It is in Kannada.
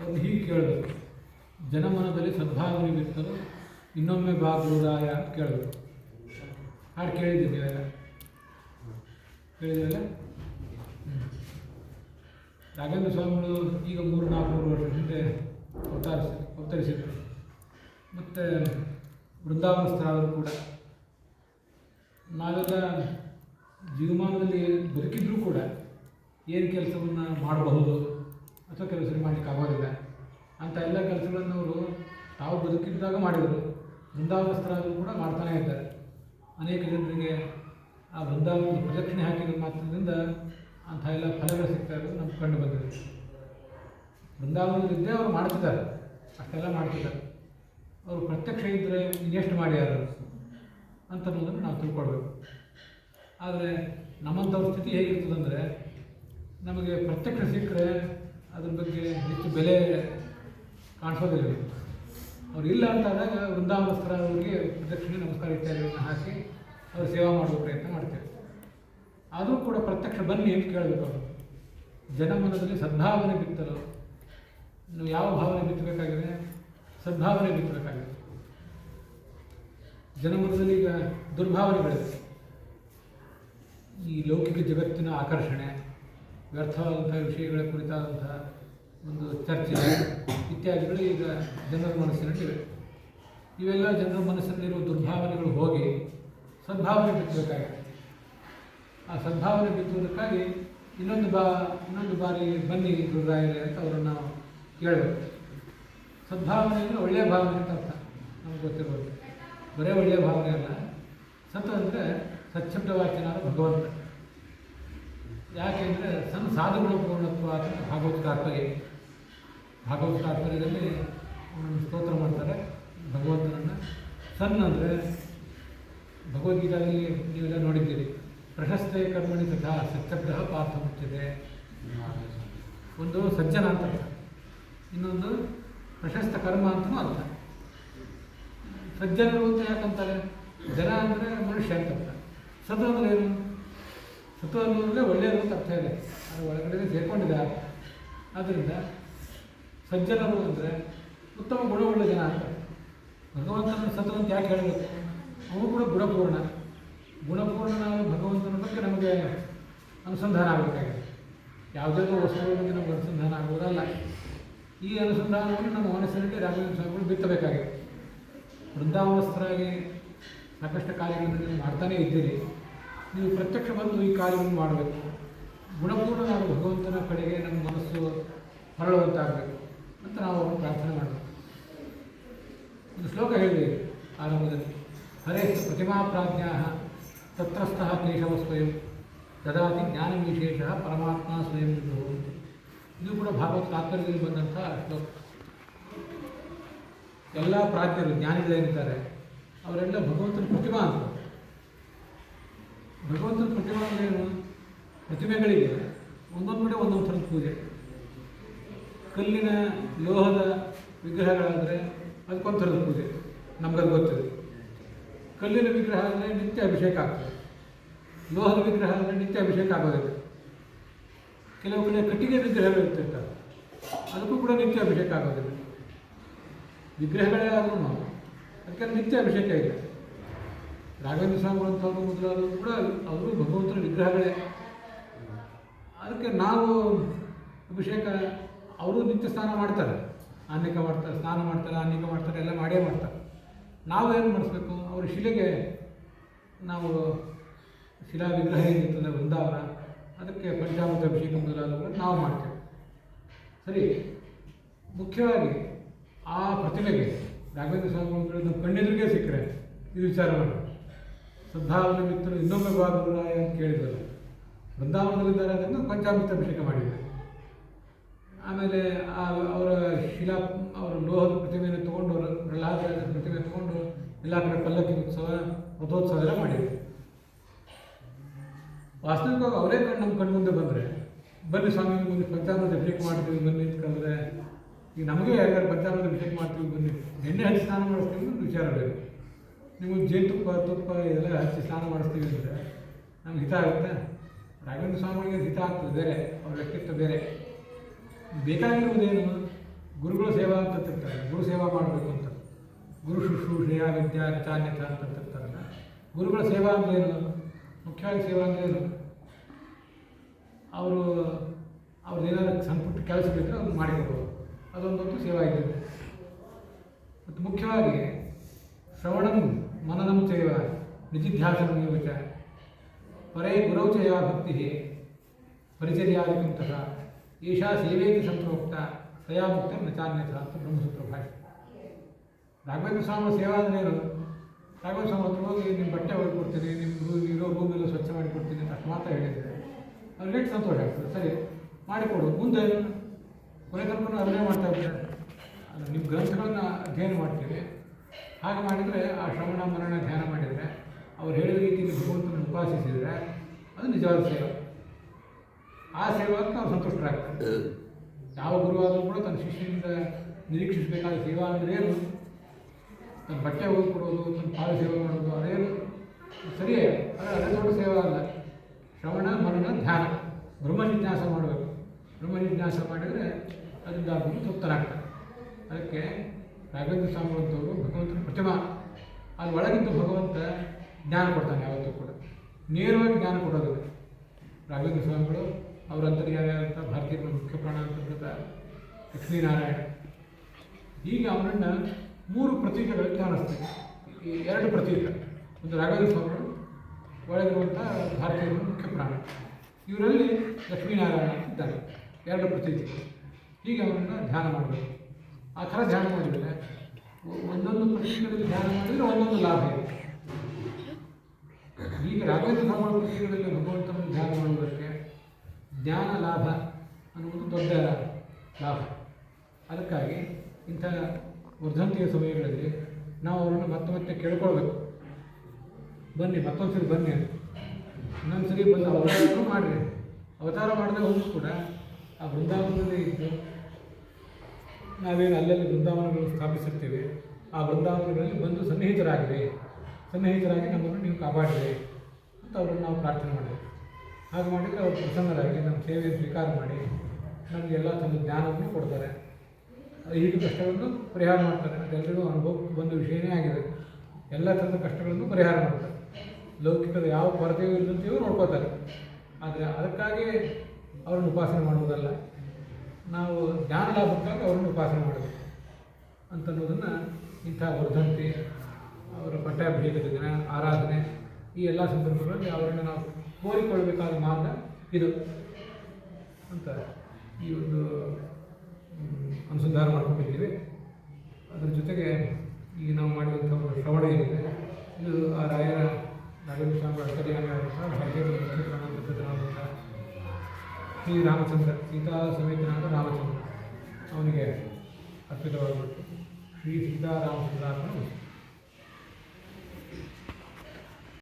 ಹೀಗೆ ಕೇಳಬೇಕು ಜನಮನದಲ್ಲಿ ಸದ್ಭಾವನೆ ಬಿತ್ತರು ಇನ್ನೊಮ್ಮೆ ಬಾ ಗುರುರಾಯ ಅಂತ ಕೇಳಬೇಕು ಹಾಡು ಕೇಳಿದ್ದೀವಿ ನೀವೆಲ್ಲ. ರಾಘವೇಂದ್ರ ಸ್ವಾಮಿಗಳು ಈಗ ಮೂರು ನಾಲ್ಕು ಮೂರು ವರ್ಷ ಹಿಂದೆ ಅವತರಿಸಿ, ಅವತರಿಸಿದರು. ಮತ್ತು ವೃಂದಾವನಸ್ಥರಾದರು ಕೂಡ ನಾವೆಲ್ಲ ಜೀವಮಾನದಲ್ಲಿ ಬದುಕಿದ್ರೂ ಕೂಡ ಏನು ಕೆಲಸವನ್ನು ಮಾಡಬಹುದು? ಅಥವಾ ಕೆಲಸ ಮಾಡಲಿಕ್ಕೆ ಆಗೋದಿಲ್ಲ. ಅಂಥ ಎಲ್ಲ ಕೆಲಸಗಳನ್ನು ಅವರು ತಾವು ಬದುಕಿದ್ದಾಗ ಮಾಡಿದರು. ವೃಂದಾವನಸ್ಥರಾದರೂ ಕೂಡ ಮಾಡ್ತಾನೇ ಇದ್ದಾರೆ. ಅನೇಕ ಜನರಿಗೆ ಆ ವೃಂದಾವನದ ಪ್ರದಕ್ಷಿಣೆ ಹಾಕಿದ ಮಾತ್ರದಿಂದ ಅಂಥ ಎಲ್ಲ ಫಲಗಳು ಸಿಗ್ತಾ ಇರೋದು ನಮ್ಗೆ ಕಂಡು ಬಂದಿದೆ. ವೃಂದಾವನದಲ್ಲಿದ್ದೇ ಅವರು ಮಾಡ್ತಿದ್ದಾರೆ. ಅಷ್ಟೆಲ್ಲ ಮಾಡ್ತಿದ್ದಾರೆ. ಅವರು ಪ್ರತ್ಯಕ್ಷ ಇದ್ದರೆ ಇನ್ನೆಷ್ಟು ಮಾಡ್ಯಾರ ಅಂತ ಅನ್ನೋದನ್ನು ನಾವು ತಿಳ್ಕೊಳ್ಬೇಕು. ಆದರೆ ನಮ್ಮಂಥವ್ರ ಸ್ಥಿತಿ ಹೇಗಿರ್ತದಂದರೆ ನಮಗೆ ಪ್ರತ್ಯಕ್ಷ ಸಿಕ್ಕರೆ ಅದ್ರ ಬಗ್ಗೆ ಹೆಚ್ಚು ಬೆಲೆ ಕಾಣಿಸೋದಿಲ್ಲ. ಅವ್ರು ಇಲ್ಲ ಅಂತಾದಾಗ ವೃಂದಾವನಸ್ಥರ ಅವರಿಗೆ ಪ್ರದಕ್ಷಿಣೆ ನಮಸ್ಕಾರ ಇತ್ಯಾದಿಗಳನ್ನ ಹಾಕಿ ಅವ್ರ ಸೇವಾ ಮಾಡುವ ಪ್ರಯತ್ನ ಮಾಡ್ತೇವೆ. ಆದರೂ ಕೂಡ ಪ್ರತ್ಯಕ್ಷ ಬನ್ನಿ ಅಂತ ಕೇಳಬೇಕು ಅವರು. ಜನಮನದಲ್ಲಿ ಸದ್ಭಾವನೆ ಬಿತ್ತಲು ನೀವು ಯಾವ ಭಾವನೆ ಬಿತ್ತಬೇಕಾಗಿದೆ? ಸದ್ಭಾವನೆ ಬಿತ್ತಬೇಕಾಗಿದೆ. ಜನಮನದಲ್ಲಿ ಈಗ ದುರ್ಭಾವನೆಗಳಿದೆ. ಈ ಲೌಕಿಕ ಜಗತ್ತಿನ ಆಕರ್ಷಣೆ ವ್ಯರ್ಥವಾದಂಥ ವಿಷಯಗಳ ಕುರಿತಾದಂಥ ಒಂದು ಚರ್ಚೆ ಇತ್ಯಾದಿಗಳು ಈಗ ಜನರ ಮನಸ್ಸಿನಲ್ಲಿವೆ ಇವೆಲ್ಲ ಜನರ ಮನಸ್ಸಿನಲ್ಲಿರುವ ದುರ್ಭಾವನೆಗಳು ಹೋಗಿ ಸದ್ಭಾವನೆ ಬಿತ್ತಬೇಕಾಗಿದೆ ಆ ಸದ್ಭಾವನೆ ಬಿತ್ತುವುದಕ್ಕಾಗಿ ಇನ್ನೊಂದು ಬಾ, ಇನ್ನೊಂದು ಬಾರಿ ಬನ್ನಿ ಗುರುರಾಯರೇ ಅಂತ ಅವರನ್ನು ನಾವು ಕೇಳಬೇಕು. ಸದ್ಭಾವನೆ ಅಂದರೆ ಒಳ್ಳೆಯ ಭಾವನೆ ಅಂತ ಅರ್ಥ. ನಮ್ಗೆ ಗೊತ್ತಿರ್ಬೋದು. ಬರೇ ಒಳ್ಳೆಯ ಭಾವನೆ ಅಲ್ಲ. ಸತ್ ಅಂದರೆ ಸಚ್ಛಬ್ದವಾಚನಾದ ಭಗವಂತ. ಯಾಕೆಂದರೆ ಸಣ್ಣ ಸಾಧುಗಳು ಪೂರ್ಣತ್ವ ಭಾಗವತ್ ತಾತ್ಪರ್ಯ ಭಾಗವತ ತಾತ್ಪರ್ಯದಲ್ಲಿ ಸ್ತೋತ್ರ ಮಾಡ್ತಾರೆ. ಭಗವಂತನನ್ನು. ಸಣ್ಣ ಅಂದರೆ ಭಗವದ್ಗೀತಾದಲ್ಲಿ ನೀವೆಲ್ಲ ನೋಡಿದ್ದೀರಿ. ಪ್ರಶಸ್ತೆ ಕರ್ಮಣಿ ತಥಾ ಸತ್ಯಗ್ರಹ ಪಾರ್ಥ ಮುಚ್ಚಿದೆ ಒಂದು ಸಜ್ಜನ ಅಂತ ಇನ್ನೊಂದು ಪ್ರಶಸ್ತ ಕರ್ಮ ಅಂತಲೂ ಅರ್ಥ. ಸಜ್ಜನರು ಅಂತ ಯಾಕಂತಾರೆ? ಜನ ಅಂದರೆ ಮನುಷ್ಯ ಅಂತ ಅಂದರೆ ಅಂದ್ರೆ ಏನು? ಸತು ಅನ್ನೋದ್ರೆ ಒಳ್ಳೆಯದು ಅಂತ ಅರ್ಥ ಇದೆ. ಅದು ಒಳಗಡೆ ಸೇರ್ಕೊಂಡಿದೆ. ಆದ್ದರಿಂದ ಸಜ್ಜನರು ಅಂದರೆ ಉತ್ತಮ ಗುಣವುಳ್ಳ ಜನ ಅಂತ ಭಗವಂತನ ಸತು ಅಂತ ಯಾಕೆ ಹೇಳಬೇಕು? ಅವನು ಕೂಡ ಗುಣಪೂರ್ಣ. ಗುಣಪೂರ್ಣ ಭಗವಂತನ ಬಗ್ಗೆ ನಮಗೆ ಅನುಸಂಧಾನ ಆಗಬೇಕಾಗಿದೆ. ಯಾವುದೇ ವಸ್ತುಗಳ ಬಗ್ಗೆ ನಮಗೆ ಅನುಸಂಧಾನ ಆಗುವುದಲ್ಲ. ಈ ಅನುಸಂಧಾನವನ್ನು ನಮ್ಮ ಮನಸ್ಸಿನಲ್ಲಿ ರಾಘವೇಂದ್ರ ಸ್ವಾಮಿಗಳು ಬಿತ್ತಬೇಕಾಗಿದೆ. ವೃಂದಾವನಸ್ಥರಾಗಿ ಸಾಕಷ್ಟು ಕಾರ್ಯಗಳನ್ನು ನೀವು ಮಾಡ್ತಾನೇ ಇದ್ದೀರಿ. ನೀವು ಪ್ರತ್ಯಕ್ಷ ಬಂದು ಈ ಕಾರ್ಯವನ್ನು ಮಾಡಬೇಕು. ಗುಣಪೂರ್ಣನಾದ ಭಗವಂತನ ಕಡೆಗೆ ನಮ್ಮ ಮನಸ್ಸು ಹರಳುವಂತಾಗಬೇಕು ಅಂತ ನಾವು ಅವರು ಪ್ರಾರ್ಥನೆ ಮಾಡಬೇಕು. ಒಂದು ಶ್ಲೋಕ ಹೇಳಿದೆ ಆರಂಭದಲ್ಲಿ. ಹರೇ ಪ್ರತಿಮಾ ಪ್ರಾಜ್ಞಾ ತತ್ರಸ್ಥಃ ಕೇಶವ ಸ್ವಯಂ ದದಾತಿ ಜ್ಞಾನವಿಶೇಷ ಪರಮಾತ್ಮ ಸ್ವಯಂ ವಿಭು ಇದು ಕೂಡ ಭಾಗವತ್ ತಾತ್ಪರ್ಯದಲ್ಲಿ ಬಂದಂಥ ಶ್ಲೋಕ. ಎಲ್ಲ ಪ್ರಾಜ್ಞರು ಜ್ಞಾನಿಗಳೇನಿದ್ದಾರೆ ಅವರೆಲ್ಲ ಭಗವಂತನ ಪ್ರತಿಮಾ ಅಂತ. ಭಗವಂತನ ಪ್ರತಿಮಾ ಅಂದ್ರೆ ಏನು? ಪ್ರತಿಮೆಗಳಿಗೆ ಒಂದೊಂದು ಕಡೆ ಒಂದೊಂದು ಥರದ ಪೂಜೆ. ಕಲ್ಲಿನ ಲೋಹದ ವಿಗ್ರಹಗಳಾದರೆ ಅದಕ್ಕೊಂದು ಥರದ ಪೂಜೆ. ನಮಗದು ಗೊತ್ತಿದೆ. ಕಲ್ಲಿನ ವಿಗ್ರಹ ಅಂದರೆ ನಿತ್ಯ ಅಭಿಷೇಕ ಆಗ್ತದೆ. ಲೋಹದ ವಿಗ್ರಹ ಅಂದರೆ ನಿತ್ಯ ಅಭಿಷೇಕ ಆಗೋದಿಲ್ಲ. ಕೆಲವು ಕಡೆ ಕಟ್ಟಿಗೆ ವಿಗ್ರಹಗಳು ಇರ್ತಿರ್ತಾರೆ ಅದಕ್ಕೂ ಕೂಡ ನಿತ್ಯ ಅಭಿಷೇಕ ಆಗೋದಿಲ್ಲ. ವಿಗ್ರಹಗಳೇ ಆದ್ರೂ ಅದಕ್ಕೆ ನಿತ್ಯ ಅಭಿಷೇಕ ಇಲ್ಲ. ರಾಘವೇಂದ್ರ ಸ್ವಾಮಿಗಳಂಥವ್ರು ಮೊದಲಾದವರು ಕೂಡ ಅವರು ಭಗವಂತನ ವಿಗ್ರಹಗಳೇ. ಅದಕ್ಕೆ ನಾವು ಅಭಿಷೇಕ, ಅವರು ನಿತ್ಯ ಸ್ನಾನ ಮಾಡ್ತಾರೆ. ಆನೇಕ ಮಾಡ್ತಾರೆ, ಸ್ನಾನ ಮಾಡ್ತಾರೆ ಆನ್ನಿಕ ಮಾಡ್ತಾರೆ, ಎಲ್ಲ ಮಾಡೇ ಮಾಡ್ತಾರೆ. ನಾವು ಏನು ಮಾಡಿಸ್ಬೇಕು? ಅವ್ರ ಶಿಲೆಗೆ ನಾವು ಶಿಲಾ ವಿಗ್ರಹ ಏನಿರ್ತದೆ, ವೃಂದಾವನ, ಅದಕ್ಕೆ ಪಂಚಾಮೃತ ಅಭಿಷೇಕ ಕೂಡ ನಾವು ಮಾಡ್ತೇವೆ. ಸರಿ, ಮುಖ್ಯವಾಗಿ ಆ ಪ್ರತಿಮೆಗೆ ರಾಘವೇಂದ್ರ ಸ್ವಾಮಿಗಳು ನಮ್ಮ ಕಣ್ಣೆದುರಿಗೆ ಸಿಕ್ಕರೆ, ಈ ವಿಚಾರ ಸದ್ಭಾವನೆ ಮಿತ್ರರು ಇನ್ನೊಮ್ಮೆ ಬಾ ಗುರುರಾಯ ಅಂತ ಕೇಳಿದರು. ಬೃಂದಾವನದಲ್ಲಿದ್ದಾರೆ ಅದನ್ನು ಪಂಚಾಮೃತ ಅಭಿಷೇಕ ಮಾಡಿದ್ದಾರೆ. ಆಮೇಲೆ ಆ ಅವರ ಶಿಲಾ, ಅವರ ಲೋಹದ ಪ್ರತಿಮೆಯನ್ನು ತೊಗೊಂಡು ಪ್ರಹ್ಲಾದ ಪ್ರತಿಮೆ ತಗೊಂಡು ಎಲ್ಲ ಕಡೆ ಪಲ್ಲಕ್ಕಿ ಉತ್ಸವ, ರಥೋತ್ಸವ ಎಲ್ಲ ವಾಸ್ತವಿಕವಾಗಿ ಅವರೇ ಕಣ್ಣು, ನಮ್ಮ ಕಣ್ಣು ಮುಂದೆ ಬಂದರೆ, ಬನ್ನಿ ಸ್ವಾಮಿ ಮುಂದೆ ಪಂಚಾಮೃತ ಅಭಿಷೇಕ ಮಾಡ್ತೀವಿ, ಬನ್ನಿ ಅಂತಂದರೆ ಈಗ ನಮಗೆ ಯಾರ್ಯಾರು ಪಂಚಾಮೃತ ಅಭಿಷೇಕ ಮಾಡ್ತೀವಿ, ಬನ್ನಿ. ಎಣ್ಣೆ ಹಚ್ಚಿ ಸ್ನಾನ ಮಾಡಿಸ್ತೀವಿ ಅಂತ ವಿಚಾರ ಬೇರೆ. ನೀವು ಜೇನುತುಪ್ಪ ತುಪ್ಪ ಇದೆಲ್ಲ ಹಚ್ಚಿ ಸ್ನಾನ ಮಾಡಿಸ್ತೀವಿ ಅಂದರೆ ನಮ್ಗೆ ಹಿತ ಆಗುತ್ತೆ? ರಾಘವೇಂದ್ರ ಸ್ವಾಮಿಗಳಿಗೆ ಹಿತ ಆಗ್ತದೆ, ಬೇರೆ. ಅವ್ರ ವ್ಯಕ್ತಿತ್ವ ಬೇರೆ. ಬೇಕಾಗಿರುವುದೇನು ಗುರುಗಳ ಸೇವಾ ಅಂತ ತಿರ್ತಾರೆ ಗುರು ಸೇವಾ ಮಾಡಬೇಕು ಅಂತ. ಗುರು ಶುಶ್ರೂಷೆಯ ವಿದ್ಯಾ ರಚಾನ್ಯತ ಅಂತ ತಿರ್ತಾರಲ್ಲ ಗುರುಗಳ ಸೇವಾ ಅಂದರೆ ಏನು? ಮುಖ್ಯವಾಗಿ ಸೇವಾ ಅಂದರೆ ಏನು? ಅವರು, ಅವ್ರದ್ದು ಏನಾದ್ರು ಸಣ್ಣಪುಟ್ಟ ಕೆಲಸ ಬೇಕು ಅವ್ರು ಮಾಡಿಕೊಡುವರು ಅದೊಂದೊಂದು ಸೇವಾ ಇದೆ ಮತ್ತು ಮುಖ್ಯವಾಗಿ ಶ್ರವಣಂ ಮನನಂ ಚೈವ ನಿಜಿಧ್ಯಾಸನಂ ಯೋಚ ಪರೇ ಪರಿಚರ್ಯಾದಿಕಂ ತಥಾ ಏಷಾ ಸೇವೇತಿ ಸಂಪ್ರೋಕ್ತ ತಯಾ ಮುಕ್ತ ನಚಾನ್ಯಥ ಅಂತ ಬ್ರಹ್ಮಸೂತ್ರ ಭಾಷೆ ರಾಘವೇಂದ್ರ ಸ್ವಾಮಿ ಸೇವಾ ಅಂದರೆ ಏನು ರಾಘವೇಂದ್ರ ಸ್ವಾಮಿ ಹತ್ರ ಹೋಗಿ ನಿಮ್ಮ ಬಟ್ಟೆ ಹೊಡ್ಕೊಡ್ತೀನಿ ಕೊಡ್ತೀನಿ ನಿಮ್ಮ ಇರೋ ರೂಮ್ ಎಲ್ಲ ಸ್ವಚ್ಛ ಮಾಡಿಕೊಡ್ತೀನಿ ಅಂತ ಮಾತ್ರ ಹೇಳಿದರೆ ಅವ್ರು ಎಷ್ಟು ಸಂತೋಷ ಆಗ್ತದೆ. ಸರಿ ಮಾಡಿಕೊಡು ಮುಂದೆ ಕೊನೆ ತನಕ ಅದನ್ನೇ ಮಾಡ್ತಾ ಇರ್ತಾರೆ ನಿಮ್ಮ ಗ್ರಂಥಗಳನ್ನು ಅಧ್ಯಯನ ಮಾಡ್ತೀವಿ. ಹಾಗೆ ಮಾಡಿದರೆ ಆ ಶ್ರವಣ ಮರಣ ಧ್ಯಾನ ಮಾಡಿದರೆ ಅವ್ರು ಹೇಳಿದ ರೀತಿಯಲ್ಲಿ ಭಗವಂತನ ಉಪಾಸಿಸಿದರೆ ಅದು ನಿಜವಾದ ಸೇವೆ. ಆ ಸೇವಾಕ್ಕೆ ನಾವು ಸಂತುಷ್ಟರಾಗ್ತಾರೆ. ಯಾವ ಗುರುವಾದರೂ ಕೂಡ ತನ್ನ ಶಿಷ್ಯನಿಂದ ನಿರೀಕ್ಷಿಸಬೇಕಾದ ಸೇವಾ ಅಂದರೆ ಏನು? ತನ್ನ ಬಟ್ಟೆ ಹೋಗಿ ಕೊಡೋದು, ತನ್ನ ಪಾದ ಸೇವೆ ಮಾಡೋದು ಅದೇನು ಸರಿಯೇ, ಆದರೆ ಅದೇ ದೊಡ್ಡ ಸೇವಾ ಅಲ್ಲ. ಶ್ರವಣ, ಮರಣ, ಧ್ಯಾನ. ಬ್ರಹ್ಮ ಜಿಜ್ಞಾಸ ಮಾಡಬೇಕು. ಬ್ರಹ್ಮ ಜಿಜ್ಞಾಸ ಮಾಡಿದರೆ ಅದರಿಂದ ಗುರು ತೃಪ್ತರಾಗ್ತಾರೆ ಅದಕ್ಕೆ ರಾಘವೇಂದ್ರ ಸ್ವಾಮಿಗಳಂತವರು ಭಗವಂತನ ಪ್ರತಿಮಾ. ಅಲ್ಲಿ ಒಳಗಿದ್ದು ಭಗವಂತ ಜ್ಞಾನ ಕೊಡ್ತಾನೆ ಯಾವತ್ತೂ ಕೂಡ. ನೇರವಾಗಿ ಜ್ಞಾನ ಕೊಡೋದಿಲ್ಲ. ರಾಘವೇಂದ್ರ ಸ್ವಾಮಿಗಳು, ಅವರ ಅಂತ, ಭಾರತೀಯ ಮುಖ್ಯ ಪ್ರಾಣ ಅಂತ ಲಕ್ಷ್ಮೀನಾರಾಯಣ. ಹೀಗೆ ಅವನನ್ನು ಮೂರು ಕಾಣಿಸ್ತೇವೆ ಈ ಎರಡು ಪ್ರತೀಕ. ಒಂದು ರಾಘವೇಂದ್ರ ಸ್ವಾಮಿಗಳು, ಒಳಗಿರುವಂಥ ಭಾರತೀಯ ಮುಖ್ಯ ಪ್ರಾಣ ಇವರಲ್ಲಿ ಲಕ್ಷ್ಮೀನಾರಾಯಣ ಇದ್ದಾರೆ ಎರಡು ಪ್ರತೀಕಗಳು. ಹೀಗೆ ಅವನನ್ನು ಧ್ಯಾನ ಮಾಡಬೇಕು. ಆ ಥರ ಧ್ಯಾನ ಮಾಡಿದರೆ ಒಂದೊಂದು ಪ್ರತೀಕದಲ್ಲಿ ಧ್ಯಾನ ಮಾಡಿದರೆ ಒಂದೊಂದು ಲಾಭ ಇದೆ. ಈಗ ರಾಘವೇಂದ್ರ ಸ್ವಾಮಿ ಪ್ರತೀಕದಲ್ಲಿ ಭಗವಂತನ ಧ್ಯಾನ ಮಾಡುವುದಕ್ಕೆ ಜ್ಞಾನ ಲಾಭ ಅನ್ನುವುದು ದೊಡ್ಡ ಲಾಭ. ಅದಕ್ಕಾಗಿ ಇಂಥ ವರ್ಧಂತಿಯ ಸಮಯಗಳಲ್ಲಿ ನಾವು ಅವರನ್ನು ಮತ್ತೆ ಮತ್ತೆ ಕೇಳ್ಕೊಳ್ಬೇಕು. ಬನ್ನಿ ಮತ್ತೊಂದು ಸರಿ ಬನ್ನಿ ಅಂತ. ಇನ್ನೊಂದು ಸರಿ ಬಂದು ಅವತಾರ ಮಾಡಿರಿ. ಅವತಾರ ಮಾಡಿದಾಗ ಹೋಗಿ ಕೂಡ ಆ ವೃಂದಾವನದಲ್ಲಿ ಇದ್ದು ನಾವೇನು ಅಲ್ಲಲ್ಲಿ ಬೃಂದಾವನಗಳು ಸ್ಥಾಪಿಸಿರ್ತೀವಿ, ಆ ಬೃಂದಾವನಗಳಲ್ಲಿ ಬಂದು ಸನ್ನಿಹಿತರಾಗಿದೆ ಸನ್ನಿಹಿತರಾಗಿ ನಮ್ಮನ್ನು ನೀವು ಕಾಪಾಡಿರಿ ಅಂತ ಅವರನ್ನು ನಾವು ಪ್ರಾರ್ಥನೆ ಮಾಡಿದೆ ಹಾಗೆ ಮಾಡಿದರೆ ಅವರು ಪ್ರಸನ್ನರಾಗಿ ನಮ್ಮ ಸೇವೆ ಸ್ವೀಕಾರ ಮಾಡಿ ನಮಗೆ ಎಲ್ಲ ತಮ್ಮ ಜ್ಞಾನವನ್ನು ಕೊಡ್ತಾರೆ. ಈಗ ಕಷ್ಟಗಳನ್ನು ಪರಿಹಾರ ಮಾಡ್ತಾರೆ. ಅದೆಲ್ಲರಿಗೂ ಅನುಭವಕ್ಕೆ ಬಂದ ವಿಷಯನೇ ಆಗಿದೆ. ಎಲ್ಲ ಥರದ ಕಷ್ಟಗಳನ್ನು ಪರಿಹಾರ ಮಾಡ್ತಾರೆ. ಲೌಕಿಕದ ಯಾವ ಕೊರತೆಯೂ ಇಲ್ಲದಂತೆಯೂ ನೋಡ್ಕೋತಾರೆ. ಆದರೆ ಅದಕ್ಕಾಗಿ ಅವರನ್ನು ಉಪಾಸನೆ ಮಾಡುವುದಲ್ಲ. ನಾವು ಜ್ಞಾನ ಲಾಭಕ್ಕಾಗಿ ಅವ್ರನ್ನ ಉಪಾಸನೆ ಮಾಡಬೇಕು ಅಂತನ್ನೋದನ್ನು ಇಂಥ ವರ್ಧಂತಿ, ಅವರ ಪಟ್ಟಾಭಿಷೇಕದ ದಿನ, ಆರಾಧನೆ, ಈ ಎಲ್ಲ ಸಂದರ್ಭಗಳಲ್ಲಿ ಅವರನ್ನು ನಾವು ಕೋರಿಕೊಳ್ಳಬೇಕಾದ ಮಾರ್ಗ ಇದು ಅಂತ ಈ ಒಂದು ಅನುಸಂಧಾನ ಮಾಡ್ಕೊಂಡಿದ್ದೀವಿ. ಅದರ ಜೊತೆಗೆ ಈಗ ನಾವು ಮಾಡಿದಂಥ ಒಂದು ಶ್ರವಣ ಏನಿದೆ, ಇದು ಆ ರಾಯರ ರಾಘವೇಂದ್ರ ಸ್ವಾಮಿ ಅಂತರ್ಯಾಮಿಯಾದಂಥ ಭಾಗ್ಯದ ಮುಖ್ಯ ಪ್ರಾಣಾಂತರಾದಂಥ ಶ್ರೀ ರಾಮಚಂದ್ರ ಸೀತಾ ಸಮೇತನಾದ ರಾಮಚಂದ್ರ. ಅವನಿಗೆ ಅರ್ಪಿತವಾಗಬೇಕು ಶ್ರೀ ಸೀತಾರಾಮಚಂದ್ರ